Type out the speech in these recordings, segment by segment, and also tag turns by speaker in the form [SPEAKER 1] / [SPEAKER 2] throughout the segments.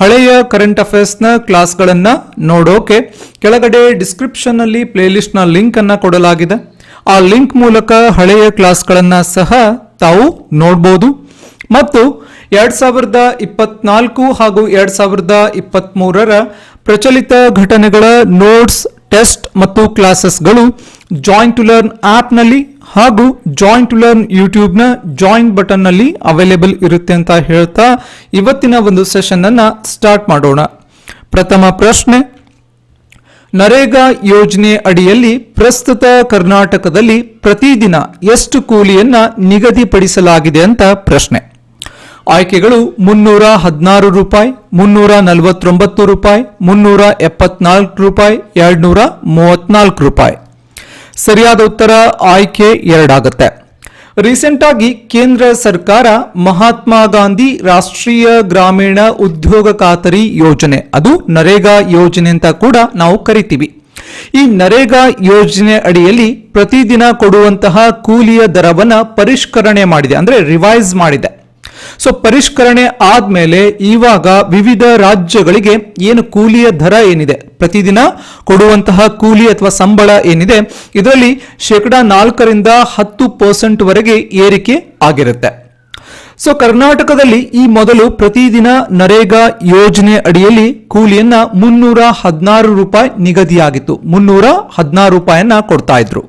[SPEAKER 1] ಹಳೆಯ ಕರೆಂಟ್ ಅಫೇರ್ಸ್ನ ಕ್ಲಾಸ್ಗಳನ್ನು ನೋಡೋಕೆ ಕೆಳಗಡೆ ಡಿಸ್ಕ್ರಿಪ್ಷನ್ನಲ್ಲಿ ಪ್ಲೇಲಿಸ್ಟ್ನ ಲಿಂಕನ್ನು ಕೊಡಲಾಗಿದೆ. ಆ ಲಿಂಕ್ ಮೂಲಕ ಹಳೆಯ ಕ್ಲಾಸ್ಗಳನ್ನು ಸಹ ತಾವು ನೋಡ್ಬೋದು. ಮತ್ತು ಎರಡ್ ಸಾವಿರದ ಇಪ್ಪತ್ನಾಲ್ಕು ಹಾಗೂ ಎರಡ್ ಸಾವಿರದ ಇಪ್ಪತ್ತ್ಮೂರರ ಪ್ರಚಲಿತ ಘಟನೆಗಳ ನೋಟ್ಸ್ ಟೆಸ್ಟ್ ಮತ್ತು ಕ್ಲಾಸಸ್ಗಳು ಜಾಯಿಂಟ್ ಟು ಲರ್ನ್ ಆ್ಯಪ್ನಲ್ಲಿ ಹಾಗೂ ಜಾಯಿನ್ ಟು ಲರ್ನ್ ಯೂಟ್ಯೂಬ್ನ ಜಾಯಿನ್ ಬಟನ್ನಲ್ಲಿ ಅವೈಲೇಬಲ್ ಇರುತ್ತೆ ಅಂತ ಹೇಳ್ತಾ ಇವತ್ತಿನ ಒಂದು ಸೆಷನ್ ಅನ್ನ ಸ್ಟಾರ್ಟ್ ಮಾಡೋಣ. ಪ್ರಥಮ ಪ್ರಶ್ನೆ, ನರೇಗಾ ಯೋಜನೆ ಅಡಿಯಲ್ಲಿ ಪ್ರಸ್ತುತ ಕರ್ನಾಟಕದಲ್ಲಿ ಪ್ರತಿದಿನ ಎಷ್ಟು ಕೂಲಿಯನ್ನ ನಿಗದಿಪಡಿಸಲಾಗಿದೆ ಅಂತ ಪ್ರಶ್ನೆ. ಆಯ್ಕೆಗಳು ಮುನ್ನೂರ ಹದಿನಾರು ರೂಪಾಯಿ, ಮುನ್ನೂರ ನಲವತ್ತೊಂಬತ್ತು ರೂಪಾಯಿ, ಮುನ್ನೂರ ಎಪ್ಪತ್ನಾಲ್ಕು ರೂಪಾಯಿ, ಎರಡ್ನೂರ ಮೂವತ್ನಾಲ್ಕು ರೂಪಾಯಿ. ಸರಿಯಾದ ಉತ್ತರ ಆಯ್ಕೆ ಎರಡಾಗುತ್ತೆ. ರೀಸೆಂಟ್ ಆಗಿ ಕೇಂದ್ರ ಸರ್ಕಾರ ಮಹಾತ್ಮ ಗಾಂಧಿ ರಾಷ್ಟ್ರೀಯ ಗ್ರಾಮೀಣ ಉದ್ಯೋಗ ಖಾತರಿ ಯೋಜನೆ. ಅದು ನರೇಗಾ ಯೋಜನೆ ಅಂತ ಕೂಡ ನಾವು ಕರಿತೀವಿ. ಈ ನರೇಗಾ ಯೋಜನೆ ಅಡಿಯಲ್ಲಿ ಪ್ರತಿದಿನ ಕೊಡುವಂತಹ ಕೂಲಿಯ ದರವನ್ನ ಪರಿಷ್ಕರಣೆ ಮಾಡಿದೆ. ಅಂದ್ರೆ ರಿವೈಸ್ ಮಾಡಿದೆ. ಸೊ ಪರಿಷ್ಕರಣೆ ಆದ್ಮೇಲೆ ಇವಾಗ ವಿವಿಧ ರಾಜ್ಯಗಳಿಗೆ ಏನು ಕೂಲಿಯ ದರ ಏನಿದೆ? ಪ್ರತಿದಿನ ಕೊಡುವಂತಹ ಕೂಲಿ ಅಥವಾ ಸಂಬಳ ಏನಿದೆ? ಇದರಲ್ಲಿ ಶೇಕಡ ನಾಲ್ಕರಿಂದ ಹತ್ತು ಪರ್ಸೆಂಟ್ ವರೆಗೆ ಏರಿಕೆ ಆಗಿರುತ್ತೆ. ಸೊ ಕರ್ನಾಟಕದಲ್ಲಿ ಈ ಮೊದಲು ಪ್ರತಿದಿನ ನರೇಗಾ ಯೋಜನೆ ಅಡಿಯಲ್ಲಿ ಕೂಲಿಯನ್ನ ಮುನ್ನೂರ ಹದಿನಾರು ರೂಪಾಯಿ ನಿಗದಿಯಾಗಿತ್ತು. ಮುನ್ನೂರ ಹದಿನಾರು ರೂಪಾಯನ್ನ ಕೊಡ್ತಾ ಇದ್ರು.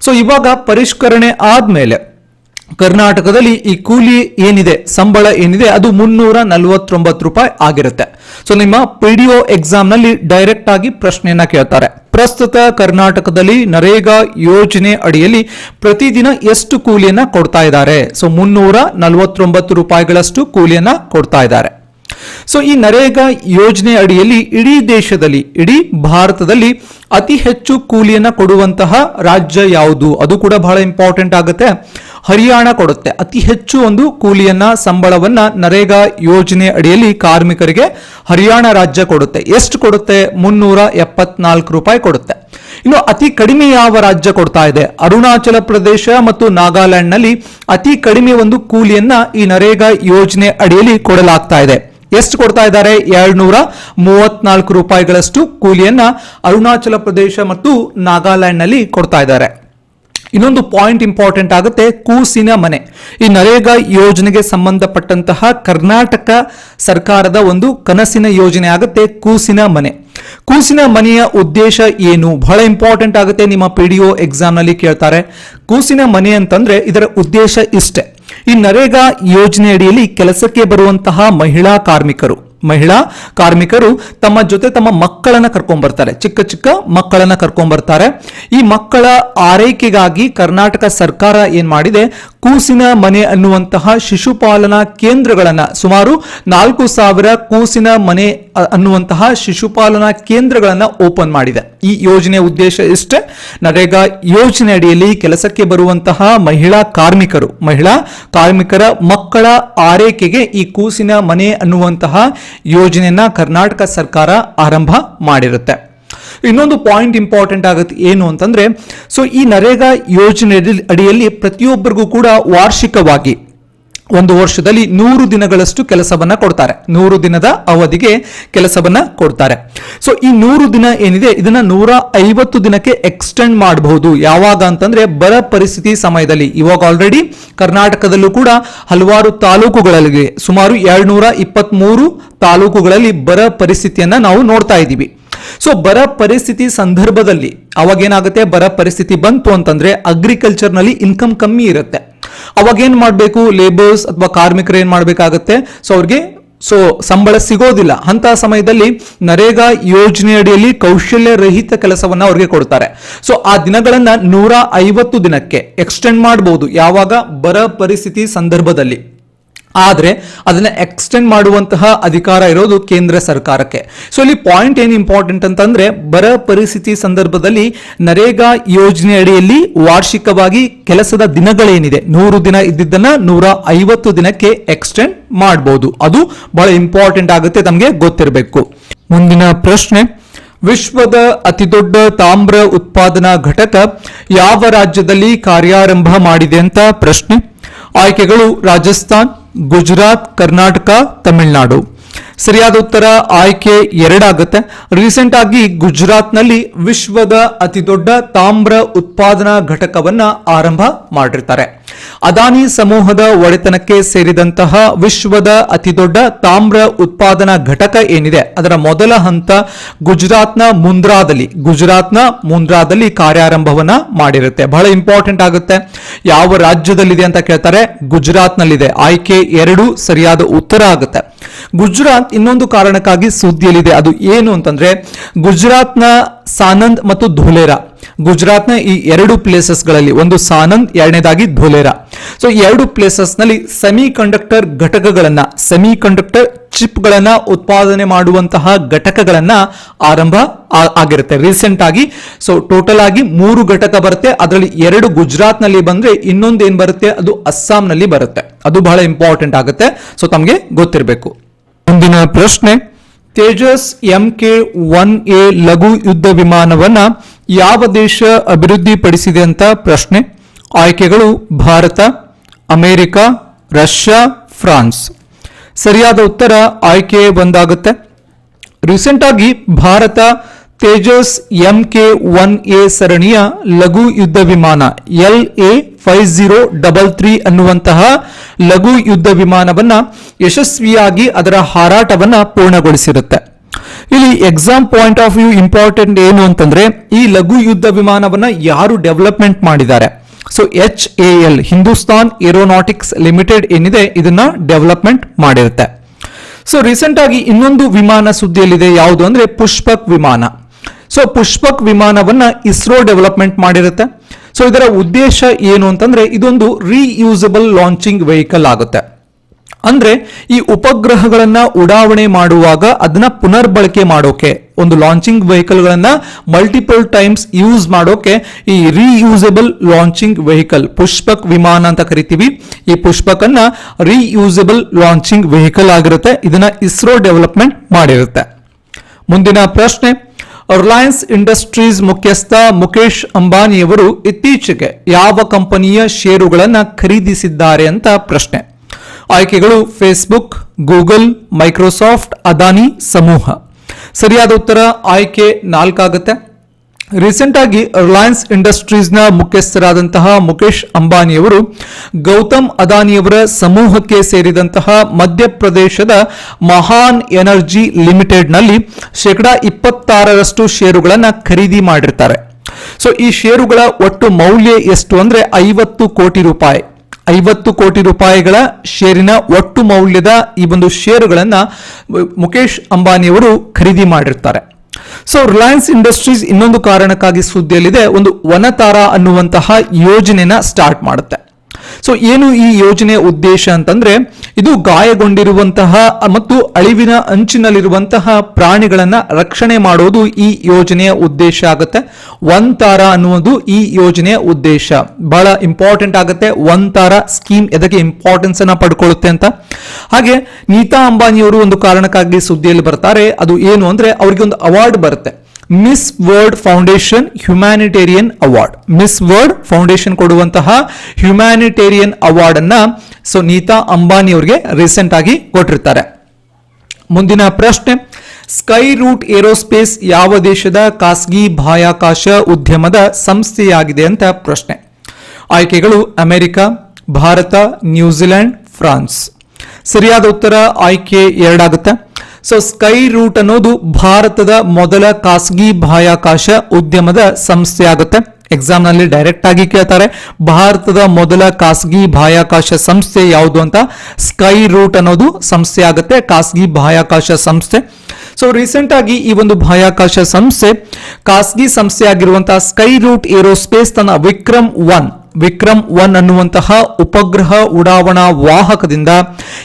[SPEAKER 1] ಸೊ ಇವಾಗ ಪರಿಷ್ಕರಣೆ ಆದ್ಮೇಲೆ ಕರ್ನಾಟಕದಲ್ಲಿ ಈ ಕೂಲಿ ಏನಿದೆ, ಸಂಬಳ ಏನಿದೆ, ಅದು ಮುನ್ನೂರ ನಲವತ್ತೊಂಬತ್ತು ರೂಪಾಯಿ ಆಗಿರುತ್ತೆ. ಸೊ ನಿಮ್ಮ ಪಿ ಡಿ ಒ ಎಕ್ಸಾಮ್ನಲ್ಲಿ ಡೈರೆಕ್ಟ್ ಆಗಿ ಪ್ರಶ್ನೆಯನ್ನ ಕೇಳ್ತಾರೆ. ಪ್ರಸ್ತುತ ಕರ್ನಾಟಕದಲ್ಲಿ ನರೇಗಾ ಯೋಜನೆ ಅಡಿಯಲ್ಲಿ ಪ್ರತಿದಿನ ಎಷ್ಟು ಕೂಲಿಯನ್ನ ಕೊಡ್ತಾ ಇದ್ದಾರೆ? ಸೊ ಮುನ್ನೂರ ನಲವತ್ತೊಂಬತ್ತು ರೂಪಾಯಿಗಳಷ್ಟು ಕೂಲಿಯನ್ನ ಕೊಡ್ತಾ ಇದ್ದಾರೆ. ಸೊ ಈ ನರೇಗಾ ಯೋಜನೆ ಅಡಿಯಲ್ಲಿ ಇಡೀ ದೇಶದಲ್ಲಿ, ಇಡೀ ಭಾರತದಲ್ಲಿ ಅತಿ ಹೆಚ್ಚು ಕೂಲಿಯನ್ನ ಕೊಡುವಂತಹ ರಾಜ್ಯ ಯಾವುದು? ಅದು ಕೂಡ ಬಹಳ ಇಂಪಾರ್ಟೆಂಟ್ ಆಗುತ್ತೆ. ಹರಿಯಾಣ ಕೊಡುತ್ತೆ. ಅತಿ ಹೆಚ್ಚು ಒಂದು ಕೂಲಿಯನ್ನ, ಸಂಬಳವನ್ನ ನರೇಗಾ ಯೋಜನೆ ಅಡಿಯಲ್ಲಿ ಕಾರ್ಮಿಕರಿಗೆ ಹರಿಯಾಣ ರಾಜ್ಯ ಕೊಡುತ್ತೆ. ಎಷ್ಟು ಕೊಡುತ್ತೆ? ಮುನ್ನೂರ ಎಪ್ಪತ್ನಾಲ್ಕು ರೂಪಾಯಿ ಕೊಡುತ್ತೆ. ಇನ್ನು ಅತಿ ಕಡಿಮೆ ಯಾವ ರಾಜ್ಯ ಕೊಡ್ತಾ ಇದೆ? ಅರುಣಾಚಲ ಪ್ರದೇಶ ಮತ್ತು ನಾಗಾಲ್ಯಾಂಡ್ನಲ್ಲಿ ಅತಿ ಕಡಿಮೆ ಒಂದು ಕೂಲಿಯನ್ನ ಈ ನರೇಗಾ ಯೋಜನೆ ಅಡಿಯಲ್ಲಿ ಕೊಡಲಾಗ್ತಾ ಇದೆ. ಎಷ್ಟು ಕೊಡ್ತಾ ಇದ್ದಾರೆ? ಎರಡ್ನೂರ ಮೂವತ್ನಾಲ್ಕು ರೂಪಾಯಿಗಳಷ್ಟು ಕೂಲಿಯನ್ನ ಅರುಣಾಚಲ ಪ್ರದೇಶ ಮತ್ತು ನಾಗಾಲ್ಯಾಂಡ್ನಲ್ಲಿ ಕೊಡ್ತಾ ಇದ್ದಾರೆ. ಇನ್ನೊಂದು ಪಾಯಿಂಟ್ ಇಂಪಾರ್ಟೆಂಟ್ ಆಗುತ್ತೆ, ಕೂಸಿನ ಮನೆ. ಈ ನರೇಗಾ ಯೋಜನೆಗೆ ಸಂಬಂಧಪಟ್ಟಂತಹ ಕರ್ನಾಟಕ ಸರ್ಕಾರದ ಒಂದು ಕನಸಿನ ಯೋಜನೆ ಆಗುತ್ತೆ, ಕೂಸಿನ ಮನೆ. ಕೂಸಿನ ಮನೆಯ ಉದ್ದೇಶ ಏನು? ಬಹಳ ಇಂಪಾರ್ಟೆಂಟ್ ಆಗುತ್ತೆ, ನಿಮ್ಮ ಪಿ ಡಿ ಒ ಎಕ್ಸಾಮ್ನಲ್ಲಿ ಕೇಳ್ತಾರೆ. ಕೂಸಿನ ಮನೆ ಅಂತಂದ್ರೆ ಇದರ ಉದ್ದೇಶ ಇಷ್ಟೇ. ಈ ನರೇಗಾ ಯೋಜನೆಯಡಿಯಲ್ಲಿ ಕೆಲಸಕ್ಕೆ ಬರುವಂತಹ ಮಹಿಳಾ ಕಾರ್ಮಿಕರು. ಮಹಿಳಾ ಕಾರ್ಮಿಕರು ತಮ್ಮ ಜೊತೆ ತಮ್ಮ ಮಕ್ಕಳನ್ನ ಕರ್ಕೊಂಡ್ ಬರ್ತಾರೆ. ಚಿಕ್ಕ ಚಿಕ್ಕ ಮಕ್ಕಳನ್ನ ಕರ್ಕೊಂಡ್ ಬರ್ತಾರೆ. ಈ ಮಕ್ಕಳ ಆರೈಕೆಗಾಗಿ ಕರ್ನಾಟಕ ಸರ್ಕಾರ ಏನ್ ಮಾಡಿದೆ? ಕೂಸಿನ ಮನೆ ಅನ್ನುವಂತಹ ಶಿಶುಪಾಲನಾ ಕೇಂದ್ರಗಳನ್ನ ಸುಮಾರು ನಾಲ್ಕು ಸಾವಿರ ಕೂಸಿನ ಮನೆ ಅನ್ನುವಂತಹ ಶಿಶುಪಾಲನಾ ಕೇಂದ್ರಗಳನ್ನ ಓಪನ್ ಮಾಡಿದೆ. ಈ ಯೋಜನೆಯ ಉದ್ದೇಶ ಇಷ್ಟೇ. ನರೇಗಾ ಯೋಜನೆ ಅಡಿಯಲ್ಲಿ ಕೆಲಸಕ್ಕೆ ಬರುವಂತಹ ಮಹಿಳಾ ಕಾರ್ಮಿಕರು, ಮಹಿಳಾ ಕಾರ್ಮಿಕರ ಮಕ್ಕಳ ಆರೈಕೆಗೆ ಈ ಕೂಸಿನ ಮನೆ ಅನ್ನುವಂತಹ ಯೋಜನೆಯನ್ನ ಕರ್ನಾಟಕ ಸರ್ಕಾರ ಆರಂಭ ಮಾಡಿರುತ್ತೆ. ಇನ್ನೊಂದು ಪಾಯಿಂಟ್ ಇಂಪಾರ್ಟೆಂಟ್ ಆಗುತ್ತೆ ಏನು ಅಂತಂದ್ರೆ ಸೊ ಈ ನರೇಗಾ ಯೋಜನೆ ಅಡಿಯಲ್ಲಿ ಪ್ರತಿಯೊಬ್ಬರಿಗೂ ಕೂಡ ವಾರ್ಷಿಕವಾಗಿ ಒಂದು ವರ್ಷದಲ್ಲಿ ನೂರು ದಿನಗಳಷ್ಟು ಕೆಲಸವನ್ನ ಕೊಡ್ತಾರೆ. ನೂರು ದಿನದ ಅವಧಿಗೆ ಕೆಲಸವನ್ನ ಕೊಡ್ತಾರೆ. ಸೊ ಈ ನೂರು ದಿನ ಏನಿದೆ? ಇದನ್ನ ನೂರ ಐವತ್ತು ದಿನಕ್ಕೆ ಎಕ್ಸ್ಟೆಂಡ್ ಮಾಡಬಹುದು. ಯಾವಾಗ ಅಂತಂದ್ರೆ ಬರ ಪರಿಸ್ಥಿತಿ ಸಮಯದಲ್ಲಿ. ಇವಾಗ ಆಲ್ರೆಡಿ ಕರ್ನಾಟಕದಲ್ಲೂ ಕೂಡ ಹಲವಾರು ತಾಲೂಕುಗಳಲ್ಲಿ, ಸುಮಾರು ಎರಡ್ನೂರ ಇಪ್ಪತ್ಮೂರು ತಾಲೂಕುಗಳಲ್ಲಿ ಬರ ಪರಿಸ್ಥಿತಿಯನ್ನ ನಾವು ನೋಡ್ತಾ ಇದ್ದೀವಿ. ಸೊ ಬರ ಪರಿಸ್ಥಿತಿ ಸಂದರ್ಭದಲ್ಲಿ ಅವಾಗ ಏನಾಗುತ್ತೆ ಬರ ಪರಿಸ್ಥಿತಿ ಬಂತು ಅಂತಂದ್ರೆ ಅಗ್ರಿಕಲ್ಚರ್ನಲ್ಲಿ ಇನ್ಕಮ್ ಕಮ್ಮಿ ಇರುತ್ತೆ. ಅವಾಗ ಏನ್ ಮಾಡಬೇಕು? ಲೇಬರ್ಸ್ ಅಥವಾ ಕಾರ್ಮಿಕರು ಏನ್ ಮಾಡಬೇಕಾಗತ್ತೆ? ಸೊ ಅವ್ರಿಗೆ ಸೊ ಸಂಬಳ ಸಿಗೋದಿಲ್ಲ. ಅಂತ ಸಮಯದಲ್ಲಿ ನರೇಗಾ ಯೋಜನೆ ಅಡಿಯಲ್ಲಿ ಕೌಶಲ್ಯ ರಹಿತ ಕೆಲಸವನ್ನ ಅವ್ರಿಗೆ ಕೊಡ್ತಾರೆ. ಸೊ ಆ ದಿನಗಳನ್ನ ನೂರ ಐವತ್ತು ದಿನಕ್ಕೆ ಎಕ್ಸ್ಟೆಂಡ್ ಮಾಡಬಹುದು ಯಾವಾಗ? ಬರ ಪರಿಸ್ಥಿತಿ ಸಂದರ್ಭದಲ್ಲಿ. ಆದ್ರೆ ಅದನ್ನ ಎಕ್ಸ್ಟೆಂಡ್ ಮಾಡುವಂತಹ ಅಧಿಕಾರ ಇರೋದು ಕೇಂದ್ರ ಸರ್ಕಾರಕ್ಕೆ. ಸೊ ಇಲ್ಲಿ ಪಾಯಿಂಟ್ ಏನು ಇಂಪಾರ್ಟೆಂಟ್ ಅಂತಂದ್ರೆ ಬರ ಪರಿಸ್ಥಿತಿ ಸಂದರ್ಭದಲ್ಲಿ ನರೇಗಾ ಯೋಜನೆ ಅಡಿಯಲ್ಲಿ ವಾರ್ಷಿಕವಾಗಿ ಕೆಲಸದ ದಿನಗಳೇನಿದೆ. ನೂರು ದಿನ ಇದ್ದಿದ್ದನ್ನ ನೂರ ಐವತ್ತು ದಿನಕ್ಕೆ ಎಕ್ಸ್ಟೆಂಡ್ ಮಾಡಬಹುದು ಅದು ಬಹಳ ಇಂಪಾರ್ಟೆಂಟ್ ಆಗುತ್ತೆ ತಮಗೆ ಗೊತ್ತಿರಬೇಕು. ಮುಂದಿನ ಪ್ರಶ್ನೆ, ವಿಶ್ವದ ಅತಿದೊಡ್ಡ ತಾಮ್ರ ಉತ್ಪಾದನಾ ಘಟಕ ಯಾವ ರಾಜ್ಯದಲ್ಲಿ ಕಾರ್ಯಾರಂಭ ಮಾಡಿದೆ ಅಂತ ಪ್ರಶ್ನೆ. ಆಯ್ಕೆಗಳು ರಾಜಸ್ಥಾನ್ ಗುಜರಾತ್ ಕರ್ನಾಟಕ ತಮಿಳುನಾಡು ಸರಿಯಾದ ಉತ್ತರ ಆಯ್ಕೆ ಎರಡಾಗುತ್ತೆ. ರೀಸೆಂಟ್ ಆಗಿ ಗುಜರಾತ್ನಲ್ಲಿ ವಿಶ್ವದ ಅತಿದೊಡ್ಡ ತಾಮ್ರ ಉತ್ಪಾದನಾ ಘಟಕವನ್ನ ಆರಂಭ ಮಾಡಿರ್ತಾರೆ. ಅದಾನಿ ಸಮೂಹದ ಒಡೆತನಕ್ಕೆ ಸೇರಿದಂತಹ ವಿಶ್ವದ ಅತಿದೊಡ್ಡ ತಾಮ್ರ ಉತ್ಪಾದನಾ ಘಟಕ ಏನಿದೆ? ಅದರ ಮೊದಲ ಹಂತ ಗುಜರಾತ್ನ ಮುಂದ್ರಾದಲ್ಲಿ ಗುಜರಾತ್ನ ಮುಂದ್ರಾದಲ್ಲಿ ಕಾರ್ಯಾರಂಭವನ್ನ ಮಾಡಿರುತ್ತೆ. ಬಹಳ ಇಂಪಾರ್ಟೆಂಟ್ ಆಗುತ್ತೆ. ಯಾವ ರಾಜ್ಯದಲ್ಲಿದೆ ಅಂತ ಕೇಳ್ತಾರೆ? ಗುಜರಾತ್ನಲ್ಲಿದೆ. ಆಯ್ಕೆ ಎರಡು ಸರಿಯಾದ ಉತ್ತರ ಆಗುತ್ತೆ. ಗುಜರಾತ್ ಇನ್ನೊಂದು ಕಾರಣಕ್ಕಾಗಿ ಸುದ್ದಿಯಲ್ಲಿದೆ. ಅದು ಏನು ಅಂತಂದ್ರೆ, ಗುಜರಾತ್ನ ಸಾನಂದ್ ಮತ್ತು ಧೋಲೇರಾ. ಗುಜರಾತ್ನ ಈ ಎರಡು ಪ್ಲೇಸಸ್ಗಳಲ್ಲಿ ಒಂದು ಸಾನಂದ್, ಎರಡನೇದಾಗಿ ಧೋಲೇರಾ. ಸೊ ಎರಡು ಪ್ಲೇಸಸ್ನಲ್ಲಿ ಸೆಮಿ ಕಂಡಕ್ಟರ್ ಘಟಕಗಳನ್ನ ಸೆಮಿ ಕಂಡಕ್ಟರ್ ಚಿಪ್ ಗಳನ್ನ ಉತ್ಪಾದನೆ ಮಾಡುವಂತಹ ಘಟಕಗಳನ್ನ ಆರಂಭ ಆಗಿರುತ್ತೆ. ರೀಸೆಂಟ್ ಆಗಿ ಸೊ ಟೋಟಲ್ ಆಗಿ ಮೂರು ಘಟಕ ಬರುತ್ತೆ. ಅದರಲ್ಲಿ ಎರಡು ಗುಜರಾತ್ನಲ್ಲಿ ಬಂದ್ರೆ ಇನ್ನೊಂದು ಏನ್ ಬರುತ್ತೆ? ಅದು ಅಸ್ಸಾಂನಲ್ಲಿ ಬರುತ್ತೆ. ಅದು ಬಹಳ ಇಂಪಾರ್ಟೆಂಟ್ ಆಗುತ್ತೆ. ಸೊ ತಮಗೆ ಗೊತ್ತಿರಬೇಕು. ಮುಂದಿನ ಪ್ರಶ್ನೆ. Tejas M K one A ಲಘು ಯುದ್ಧ ವಿಮಾನವನ್ನ ಯಾವ ದೇಶ ಅಭಿವೃದ್ಧಿಪಡಿಸಿದೆ ಅಂತ ಪ್ರಶ್ನೆ. ಆಯ್ಕೆಗಳು ಭಾರತ, ಅಮೆರಿಕ, ರಷ್ಯಾ, ಫ್ರಾನ್ಸ್. ಸರಿಯಾದ ಉತ್ತರ ಆಯ್ಕೆ ಒಂದಾಗುತ್ತೆ. ರೀಸೆಂಟ್ ಆಗಿ Bharat Tejas M K one A ಸರಣಿಯ ಲಘು ಯುದ್ಧ ವಿಮಾನ L A five zero double three ಅನ್ನುವಂತಹ ಲಘು ಯುದ್ಧ ವಿಮಾನವನ್ನ ಯಶಸ್ವಿಯಾಗಿ ಅದರ ಹಾರಾಟವನ್ನ ಪೂರ್ಣಗೊಳಿಸಿರುತ್ತೆ. ಇಲ್ಲಿ exam point of view important ಏನು ಅಂತಂದ್ರೆ ಈ ಲಘು ಯುದ್ಧ ವಿಮಾನವನ್ನ ಯಾರು ಡೆವಲಪ್ಮೆಂಟ್ ಮಾಡಿದ್ದಾರೆ. So H A L, Hindustan aeronautics limited ಏನಿದೆ, ಇದನ್ನ ಡೆವಲಪ್ಮೆಂಟ್ ಮಾಡಿರುತ್ತೆ. ಸೊ ರೀಸೆಂಟ್ ಆಗಿ ಇನ್ನೊಂದು ವಿಮಾನ ಸುದ್ದಿಯಲ್ಲಿದೆ, ಯಾವುದು ಅಂದ್ರೆ ಪುಷ್ಪಕ್ ವಿಮಾನ. ಸೊ ಪುಷ್ಪಕ್ ವಿಮಾನವನ್ನ ಇಸ್ರೋ ಡೆವಲಪ್ಮೆಂಟ್ ಮಾಡಿರುತ್ತೆ. ಸೊ ಇದರ ಉದ್ದೇಶ ಏನು ಅಂತಂದ್ರೆ ಇದೊಂದು ರೀಯೂಸಬಲ್ ಲಾಂಚಿಂಗ್ ವೆಹಿಕಲ್ ಆಗುತ್ತೆ. ಅಂದ್ರೆ ಈ ಉಪಗ್ರಹಗಳನ್ನ ಉಡಾವಣೆ ಮಾಡುವಾಗ ಅದನ್ನ ಪುನರ್ಬಳಕೆ ಮಾಡೋಕೆ, ಒಂದು ಲಾಂಚಿಂಗ್ ವೆಹಿಕಲ್ ಗಳನ್ನ ಮಲ್ಟಿಪಲ್ ಟೈಮ್ಸ್ ಯೂಸ್ ಮಾಡೋಕೆ ಈ ರೀಯೂಸಬಲ್ ಲಾಂಚಿಂಗ್ ವೆಹಿಕಲ್ ಪುಷ್ಪಕ್ ವಿಮಾನ ಅಂತ ಕರಿತೀವಿ. ಈ ಪುಷ್ಪಕ್ ಅನ್ನ ರೀಯೂಸಬಲ್ ಲಾಂಚಿಂಗ್ ವೆಹಿಕಲ್ ಆಗಿರುತ್ತೆ. ಇದನ್ನ ಇಸ್ರೋ ಡೆವಲಪ್ಮೆಂಟ್ ಮಾಡಿರುತ್ತೆ. ಮುಂದಿನ ಪ್ರಶ್ನೆ ರಿಲಯನ್ಸ್ ಇಂಡಸ್ಟ್ರೀಸ್ ಮುಖ್ಯಸ್ಥ ಮುಖೇಶ್ ಅಂಬಾನಿಯವರು ಇತ್ತೀಚೆಗೆ ಯಾವ ಕಂಪನಿಯ ಷೇರುಗಳನ್ನು ಖರೀದಿಸಿದ್ದಾರೆ ಅಂತ ಪ್ರಶ್ನೆ. ಆಯ್ಕೆಗಳು ಫೇಸ್ಬುಕ್ ಗೂಗಲ್ ಮೈಕ್ರೋಸಾಫ್ಟ್ ಅದಾನಿ ಸಮೂಹ. ಸರಿಯಾದ ಉತ್ತರ ಆಯ್ಕೆ ನಾಲ್ಕಾಗುತ್ತೆ. ರೀಸೆಂಟ್ ಆಗಿ ರಿಲಯನ್ಸ್ ಇಂಡಸ್ಟ್ರೀಸ್ನ ಮುಖ್ಯಸ್ಥರಾದಂತಹ ಮುಖೇಶ್ ಅಂಬಾನಿಯವರು ಗೌತಮ್ ಅದಾನಿಯವರ ಸಮೂಹಕ್ಕೆ ಸೇರಿದಂತಹ ಮಧ್ಯಪ್ರದೇಶದ ಮಹಾನ್ ಎನರ್ಜಿ ಲಿಮಿಟೆಡ್ನಲ್ಲಿ ಶೇಕಡಾ ಇಪ್ಪತ್ತಾರರಷ್ಟು ಷೇರುಗಳನ್ನು ಖರೀದಿ ಮಾಡಿರ್ತಾರೆ. ಸೊ ಈ ಷೇರುಗಳ ಒಟ್ಟು ಮೌಲ್ಯ ಎಷ್ಟು ಅಂದ್ರೆ ಐವತ್ತು ಕೋಟಿ ರೂಪಾಯಿ. ಐವತ್ತು ಕೋಟಿ ರೂಪಾಯಿಗಳ ಷೇರಿನ ಒಟ್ಟು ಮೌಲ್ಯದ ಈ ಒಂದು ಷೇರುಗಳನ್ನು ಮುಖೇಶ್ ಅಂಬಾನಿಯವರು ಖರೀದಿ ಮಾಡಿರ್ತಾರೆ. ಸೊ ರಿಲಯನ್ಸ್ ಇಂಡಸ್ಟ್ರೀಸ್ ಇನ್ನೊಂದು ಕಾರಣಕ್ಕಾಗಿ ಸುದ್ದಿಯಲ್ಲಿದೆ. ಒಂದು ವನತಾರ ಅನ್ನುವಂತಹ ಯೋಜನೆನ ಸ್ಟಾರ್ಟ್ ಮಾಡುತ್ತೆ. ಸೊ ಏನು ಈ ಯೋಜನೆ ಉದ್ದೇಶ ಅಂತಂದ್ರೆ, ಇದು ಗಾಯಗೊಂಡಿರುವಂತಹ ಮತ್ತು ಅಳಿವಿನ ಅಂಚಿನಲ್ಲಿರುವಂತಹ ಪ್ರಾಣಿಗಳನ್ನ ರಕ್ಷಣೆ ಮಾಡೋದು ಈ ಯೋಜನೆಯ ಉದ್ದೇಶ ಆಗುತ್ತೆ. ಒನ್ ತಾರ ಅನ್ನುವುದು ಈ ಯೋಜನೆಯ ಉದ್ದೇಶ. ಬಹಳ ಇಂಪಾರ್ಟೆಂಟ್ ಆಗುತ್ತೆ. ಒನ್ ತಾರ ಸ್ಕೀಮ್ ಎದಕ್ಕೆ ಇಂಪಾರ್ಟೆನ್ಸ್ ಅನ್ನ ಪಡ್ಕೊಳ್ಳುತ್ತೆ ಅಂತ. ಹಾಗೆ, ನೀತಾ ಅಂಬಾನಿಯವರು ಒಂದು ಕಾರಣಕ್ಕಾಗಿ ಸುದ್ದಿಯಲ್ಲಿ ಬರ್ತಾರೆ. ಅದು ಏನು ಅಂದ್ರೆ, ಅವರಿಗೆ ಒಂದು ಅವಾರ್ಡ್ ಬರುತ್ತೆ. Miss World foundation humanitarian award Miss World foundation ಕೊಡುವಂತಹ ಹ್ಯುಮ್ಯಾನಿಟೇರಿಯನ್ ಅವಾರ್ಡ್ ಅನ್ನ ಸೊ ನೀತಾ ಅಂಬಾನಿ ಅವರಿಗೆ ರೀಸೆಂಟ್ ಆಗಿ ಕೊಟ್ಟಿರ್ತಾರೆ. ಮುಂದಿನ ಪ್ರಶ್ನೆ ಸ್ಕೈ ರೂಟ್ ಏರೋಸ್ಪೇಸ್ ಯಾವ ದೇಶದ ಖಾಸಗಿ ಬಾಹ್ಯಾಕಾಶ ಉದ್ಯಮದ ಸಂಸ್ಥೆಯಾಗಿದೆ ಅಂತ ಪ್ರಶ್ನೆ. ಆಯ್ಕೆಗಳು ಅಮೆರಿಕ, ಭಾರತ ನ್ಯೂಜಿಲೆಂಡ್ ಫ್ರಾನ್ಸ್ ಸರಿಯಾದ ಉತ್ತರ ಆಯ್ಕೆ ಎರಡಾಗುತ್ತೆ. ಸೊ ಸ್ಕೈ ರೂಟ್ ಅನ್ನೋದು ಭಾರತದ ಮೊದಲ ಖಾಸಗಿ ಬಾಹ್ಯಾಕಾಶ ಉದ್ಯಮದ ಸಂಸ್ಥೆ ಆಗುತ್ತೆ. ಎಕ್ಸಾಮ್ನಲ್ಲಿ ಡೈರೆಕ್ಟ್ ಆಗಿ ಕೇಳ್ತಾರೆ. ಭಾರತದ ಮೊದಲ ಖಾಸಗಿ ಬಾಹ್ಯಾಕಾಶ ಸಂಸ್ಥೆ ಯಾವುದು ಅಂತ ಸ್ಕೈ ರೂಟ್ ಅನ್ನೋದು ಸಂಸ್ಥೆ ಆಗುತ್ತೆ, ಖಾಸಗಿ ಬಾಹ್ಯಾಕಾಶ ಸಂಸ್ಥೆ. ಸೊ ರೀಸೆಂಟ್ ಆಗಿ ಈ ಒಂದು ಬಾಹ್ಯಾಕಾಶ ಸಂಸ್ಥೆ ಖಾಸಗಿ ಸಂಸ್ಥೆ ಆಗಿರುವಂತಹ ಸ್ಕೈ ರೂಟ್ ಏರೋಸ್ಪೇಸ್ ತನ್ನ ವಿಕ್ರಮ್ ಒನ್ ವಿಕ್ರಮ್ ಒನ್ ಅನ್ನುವಂತಹ ಉಪಗ್ರಹ ಉಡಾವಣಾ ವಾಹಕದಿಂದ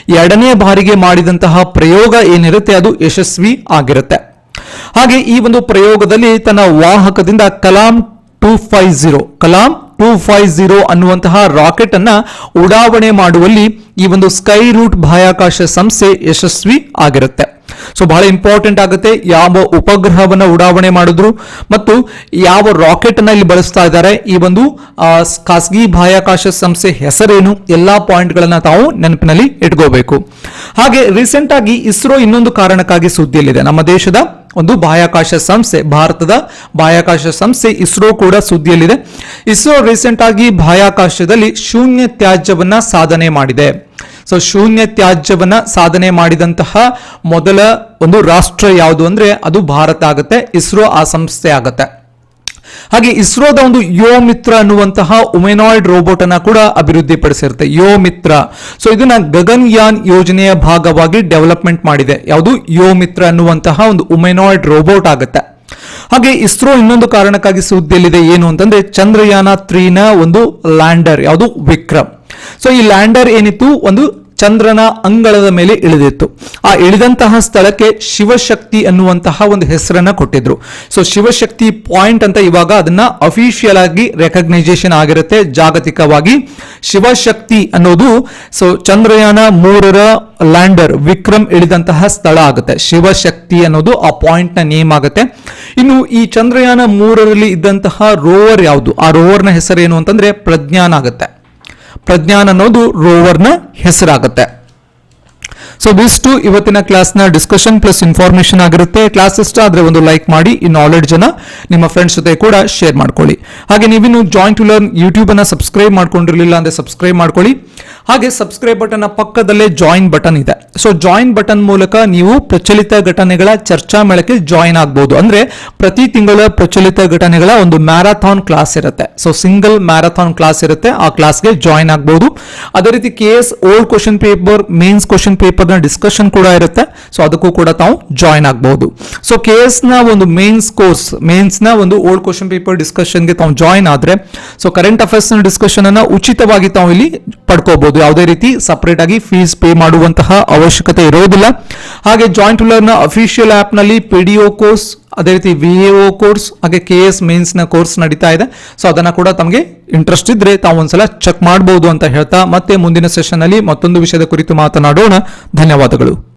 [SPEAKER 1] ಎರಡನೇ ಬಾರಿಗೆ ಮಾಡಿದಂತಹ ಪ್ರಯೋಗ ಏನಿರುತ್ತೆ ಅದು ಯಶಸ್ವಿ ಆಗಿರುತ್ತೆ. ಹಾಗೆ ಈ ಒಂದು ಪ್ರಯೋಗದಲ್ಲಿ ತನ್ನ ವಾಹಕದಿಂದ Kalam two five zero Kalam two five zero ಅನ್ನುವಂತಹ ರಾಕೆಟ್ ಅನ್ನ ಉಡಾವಣೆ ಮಾಡುವಲ್ಲಿ ಈ ಒಂದು ಸ್ಕೈ ರೂಟ್ ಬಾಹ್ಯಾಕಾಶ ಸಂಸ್ಥೆ ಯಶಸ್ವಿ ಆಗಿರುತ್ತೆ. ಸೊ ಬಹಳ ಇಂಪಾರ್ಟೆಂಟ್ ಆಗುತ್ತೆ ಯಾವ ಉಪಗ್ರಹವನ್ನ ಉಡಾವಣೆ ಮಾಡಿದ್ರು ಮತ್ತು ಯಾವ ರಾಕೆಟ್ ಅನ್ನ ಇಲ್ಲಿ ಬಳಸ್ತಾ ಇದ್ದಾರೆ. ಈ ಒಂದು ಖಾಸಗಿ ಬಾಹ್ಯಾಕಾಶ ಸಂಸ್ಥೆ ಹೆಸರೇನು, ಎಲ್ಲಾ ಪಾಯಿಂಟ್ ಗಳನ್ನ ತಾವು ನೆನಪಿನಲ್ಲಿ ಇಟ್ಕೋಬೇಕು. ಹಾಗೆ ರೀಸೆಂಟ್ ಆಗಿ ಇಸ್ರೋ ಇನ್ನೊಂದು ಕಾರಣಕ್ಕಾಗಿ ಸುದ್ದಿಯಲ್ಲಿದೆ. ನಮ್ಮ ದೇಶದ ಒಂದು ಬಾಹ್ಯಾಕಾಶ ಸಂಸ್ಥೆ, ಭಾರತದ ಬಾಹ್ಯಾಕಾಶ ಸಂಸ್ಥೆ ಇಸ್ರೋ ಕೂಡ ಸುದ್ದಿಯಲ್ಲಿದೆ. ಇಸ್ರೋ ರೀಸೆಂಟ್ ಆಗಿ ಬಾಹ್ಯಾಕಾಶದಲ್ಲಿ ಶೂನ್ಯ ತ್ಯಾಜ್ಯವನ್ನ ಸಾಧನೆ ಮಾಡಿದೆ. ಸೊ ಶೂನ್ಯ ತ್ಯಾಜ್ಯವನ್ನ ಸಾಧನೆ ಮಾಡಿದಂತಹ ಮೊದಲ ಒಂದು ರಾಷ್ಟ್ರ ಯಾವುದು ಅಂದ್ರೆ ಅದು ಭಾರತ ಆಗುತ್ತೆ, ಇಸ್ರೋ ಆ ಸಂಸ್ಥೆ ಆಗುತ್ತೆ. ಹಾಗೆ ಇಸ್ರೋದ ಒಂದು ಯೋ ಮಿತ್ರ ಅನ್ನುವಂತಹ ಉಮೆನಾಯ್ಡ್ ರೋಬೋಟ್ ಅನ್ನ ಕೂಡ ಅಭಿವೃದ್ಧಿ ಪಡಿಸಿರುತ್ತೆ ಯೋ ಮಿತ್ರ. ಸೊ ಇದನ್ನ ಗಗನ್ಯಾನ್ ಯೋಜನೆಯ ಭಾಗವಾಗಿ ಡೆವಲಪ್ಮೆಂಟ್ ಮಾಡಿದೆ. ಯಾವುದು? ಯೋ ಮಿತ್ರ ಅನ್ನುವಂತಹ ಒಂದು ಉಮೆನಾಯ್ಡ್ ರೋಬೋಟ್ ಆಗುತ್ತೆ. ಹಾಗೆ ಇಸ್ರೋ ಇನ್ನೊಂದು ಕಾರಣಕ್ಕಾಗಿ ಸುದ್ದಿಯಲ್ಲಿದೆ ಏನು ಅಂತಂದ್ರೆ ಚಂದ್ರಯಾನ ತ್ರೀನ ಒಂದು ಲ್ಯಾಂಡರ್ ಯಾವುದು? ವಿಕ್ರಮ್. ಸೊ ಈ ಲ್ಯಾಂಡರ್ ಏನಿತ್ತು? ಒಂದು ಚಂದ್ರನ ಅಂಗಳದ ಮೇಲೆ ಇಳಿದಿತ್ತು. ಆ ಇಳಿದಂತಹ ಸ್ಥಳಕ್ಕೆ ಶಿವಶಕ್ತಿ ಅನ್ನುವಂತಹ ಒಂದು ಹೆಸರನ್ನ ಕೊಟ್ಟಿದ್ರು. ಸೊ ಶಿವಶಕ್ತಿ ಪಾಯಿಂಟ್ ಅಂತ ಇವಾಗ ಅದನ್ನ ಅಫಿಷಿಯಲ್ ಆಗಿ ರೆಕಗ್ನೈಸೇಷನ್ ಆಗಿರುತ್ತೆ. ಜಾಗತಿಕವಾಗಿ ಶಿವಶಕ್ತಿ ಅನ್ನೋದು ಸೊ ಚಂದ್ರಯಾನ ಮೂರರ ಲ್ಯಾಂಡರ್ ವಿಕ್ರಮ್ ಇಳಿದಂತಹ ಸ್ಥಳ ಆಗುತ್ತೆ. ಶಿವಶಕ್ತಿ ಅನ್ನೋದು ಆ ಪಾಯಿಂಟ್ನ ನೇಮ್ ಆಗುತ್ತೆ. ಇನ್ನು ಈ ಚಂದ್ರಯಾನ ಮೂರರಲ್ಲಿ ಇದ್ದಂತಹ ರೋವರ್ ಯಾವುದು? ಆ ರೋವರ್ನ ಹೆಸರೇನು ಅಂತಂದ್ರೆ ಪ್ರಜ್ಞಾನ ಆಗುತ್ತೆ. ಪ್ರಜ್ಞಾನ್ ಅನ್ನೋದು ರೋವರ್ನ ಹೆಸರಾಗುತ್ತೆ. ಸೊ ದಿಷ್ಟು ಇವತ್ತಿನ ಕ್ಲಾಸ್ನ ಡಿಸ್ಕಷನ್ ಪ್ಲಸ್ ಇನ್ಫಾರ್ಮೇಶನ್ ಆಗಿರುತ್ತೆ. ಕ್ಲಾಸ್ ಇಷ್ಟ ಆದ್ರೆ ಒಂದು ಲೈಕ್ ಮಾಡಿ, ಈ ನಾಲೆಡ್ಜ್ ಅನ್ನ ನಿಮ್ಮ ಫ್ರೆಂಡ್ಸ್ ಜೊತೆ ಕೂಡ ಶೇರ್ ಮಾಡ್ಕೊಳ್ಳಿ. ಹಾಗೆ ನೀವಿನ್ನು ಜಾಯಿಂಟ್ ಟು ಲರ್ನ್ ಯೂಟ್ಯೂಬ್ ಅನ್ನ ಸಬ್ಸ್ಕ್ರೈಬ್ ಮಾಡ್ಕೊಂಡಿರಲಿಲ್ಲ ಅಂದ್ರೆ ಸಬ್ಸ್ಕ್ರೈಬ್ ಮಾಡ್ಕೊಳ್ಳಿ. ಹಾಗೆ ಸಬ್ಸ್ಕ್ರೈಬ್ ಬಟನ್ ಪಕ್ಕದಲ್ಲೇ ಜಾಯಿನ್ ಬಟನ್ ಇದೆ. ಸೊ ಜಾಯಿನ್ ಬಟನ್ ಮೂಲಕ ನೀವು ಪ್ರಚಲಿತ ಘಟನೆಗಳ ಚರ್ಚಾ ಮೇಳಕ್ಕೆ ಜಾಯಿನ್ ಆಗ್ಬಹುದು ಅಂದ್ರೆ ಪ್ರತಿ ತಿಂಗಳ ಪ್ರಚಲಿತ ಘಟನೆಗಳ ಒಂದು ಮ್ಯಾರಥಾನ್ ಕ್ಲಾಸ್ ಇರುತ್ತೆ. ಸೊ ಸಿಂಗಲ್ ಮ್ಯಾರಥಾನ್ ಕ್ಲಾಸ್ ಇರುತ್ತೆ. ಆ ಕ್ಲಾಸ್ಗೆ ಜಾಯಿನ್ ಆಗ್ಬಹುದು ಅದೇ ರೀತಿ K S old question paper mains question paper ನ ಡಿಸ್ಕಷನ್ ಕೂಡ ಇರುತ್ತೆ. ಸೊ ಅದಕ್ಕೂ ಕೂಡ ತಾವು ಜಾಯಿನ್ ಆಗಬಹುದು. ಸೊ ಕೆ ಎಸ್ನ ಒಂದು ಮೇನ್ಸ್ ಕೋರ್ಸ್ ಮೇನ್ಸ್ನ ಒಂದು ಓಲ್ಡ್ ಕ್ವಶನ್ ಪೇಪರ್ ಡಿಸ್ಕಷನ್ಗೆ ತಾವು ಜಾಯಿನ್ ಆದ್ರೆ ಸೊ ಕರೆಂಟ್ ಅಫೇರ್ಸ್ನ ಡಿಸ್ಕಷನ್ ಅನ್ನ ಉಚಿತವಾಗಿ ತಾವು ಇಲ್ಲಿ ಪಡ್ಕೋಬಹುದು. ಯಾವುದೇ ರೀತಿ ಸಪರೇಟ್ ಆಗಿ ಫೀಸ್ ಪೇ ಮಾಡುವಂತಹ ಅವಶ್ಯಕತೆ ಇರೋದಿಲ್ಲ. ಹಾಗೆ ಜಾಯಿಂಟ್ನ ಅಫಿಷಿಯಲ್ ಆಪ್ನಲ್ಲಿ ಪಿಡಿಒ ಕೋರ್ಸ್ ಅದೇ ರೀತಿ ವಿ ಎ ಕೋರ್ಸ್ ಹಾಗೆ ಕೆ ಎಸ್ನ ಕೋರ್ಸ್ ನಡೀತಾ ಇದೆ. ಸೊ ಅದನ್ನ ಕೂಡ ತಮಗೆ ಇಂಟ್ರೆಸ್ಟ್ ಇದ್ರೆ ತಾವು ಒಂದ್ಸಲ ಚೆಕ್ ಮಾಡಬಹುದು ಅಂತ ಹೇಳ್ತಾ ಮತ್ತೆ ಮುಂದಿನ ಸೆಷನ್ ಅಲ್ಲಿ ಮತ್ತೊಂದು ವಿಷಯದ ಕುರಿತು ಮಾತನಾಡೋಣ. ಧನ್ಯವಾದಗಳು.